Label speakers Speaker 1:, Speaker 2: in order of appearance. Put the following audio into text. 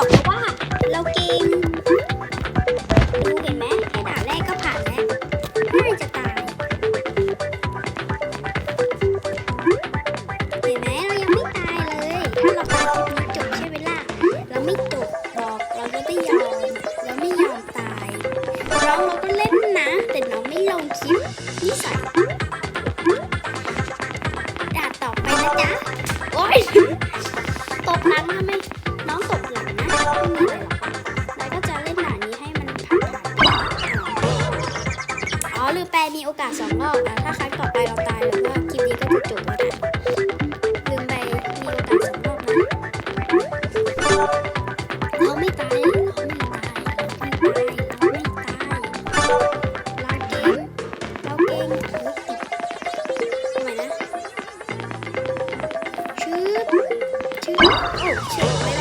Speaker 1: อกเพราะว่าเราเก่งดูเห็นไหมแค่ด่านแรกก็ผ่านแล้วง่าจะตายเห็นไหมเรายังไม่ตายเลย ถ้าเราตายคลิปนี้จบใช่ไหมล่ะเราไม่จบบอกเราจะไม่ยอมเราไม่ยอมตายเราเราก็เล่นนะ แต่เราไม่ลงคลิปนิสัยด่าต่อไปนะจ๊ะ บหลังนะไม่มีอะไรหรอกเราก็จะเล่นด่านี้ให้มันผ่านอ๋อลืมแปลมีโอกาสสองรอบอะถ้าครั้งต่อไปเราตายหรือว่าคลิปนี้ก็จะจบแล้วนะลืมไปมีโอกาสสองรอบนะเราไม่ตายเราไม่ตายเราไม่ตายเราไม่ตายเราเก่งเราเก่งเราติดทำไมนะชืบชืบโอ้ชืบ